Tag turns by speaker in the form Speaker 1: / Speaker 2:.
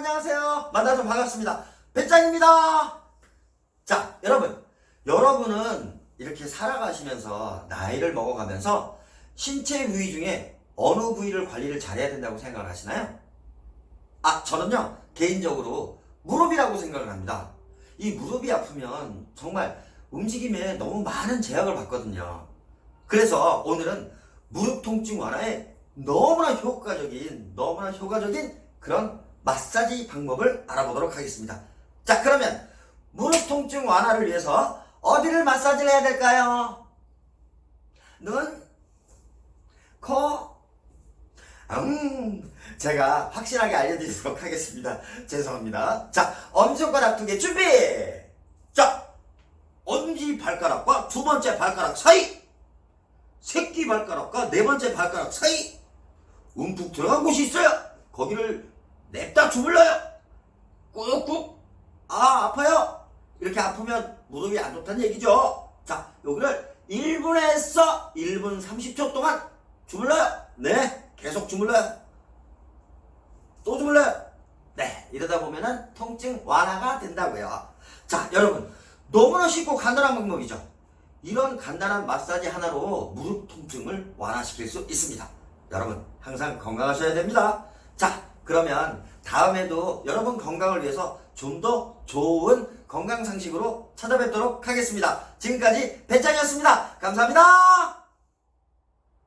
Speaker 1: 안녕하세요. 만나서 반갑습니다. 배짱입니다. 자, 여러분. 여러분은 이렇게 살아가시면서 나이를 먹어가면서 신체 부위 중에 어느 부위를 관리를 잘해야 된다고 생각을 하시나요? 아, 저는요, 개인적으로 무릎이라고 생각을 합니다. 이 무릎이 아프면 정말 움직임에 너무 많은 제약을 받거든요. 그래서 오늘은 무릎 통증 완화에 너무나 효과적인, 너무나 효과적인 그런 마사지 방법을 알아보도록 하겠습니다. 자, 그러면 무릎 통증 완화를 위해서 어디를 마사지를 해야 될까요? 눈, 코, 음, 제가 확실하게 알려드리도록 하겠습니다. 죄송합니다. 자, 엄지손가락 두 개 준비! 자, 엄지 발가락과 두 번째 발가락 사이! 새끼 발가락과 네 번째 발가락 사이! 움푹 들어간 곳이 있어요! 거기를 냅다 주물러요! 꾹꾹! 아, 아파요! 이렇게 아프면 무릎이 안 좋다는 얘기죠. 자, 여기를 1분에서 1분 30초 동안 주물러요. 네, 계속 주물러요. 또 주물러요. 네, 이러다 보면은 통증 완화가 된다고요. 자, 여러분, 너무나 쉽고 간단한 방법이죠. 이런 간단한 마사지 하나로 무릎 통증을 완화시킬 수 있습니다. 여러분, 항상 건강하셔야 됩니다. 자, 그러면 다음에도 여러분 건강을 위해서 좀 더 좋은 건강 상식으로 찾아뵙도록 하겠습니다. 지금까지 배짱이었습니다. 감사합니다.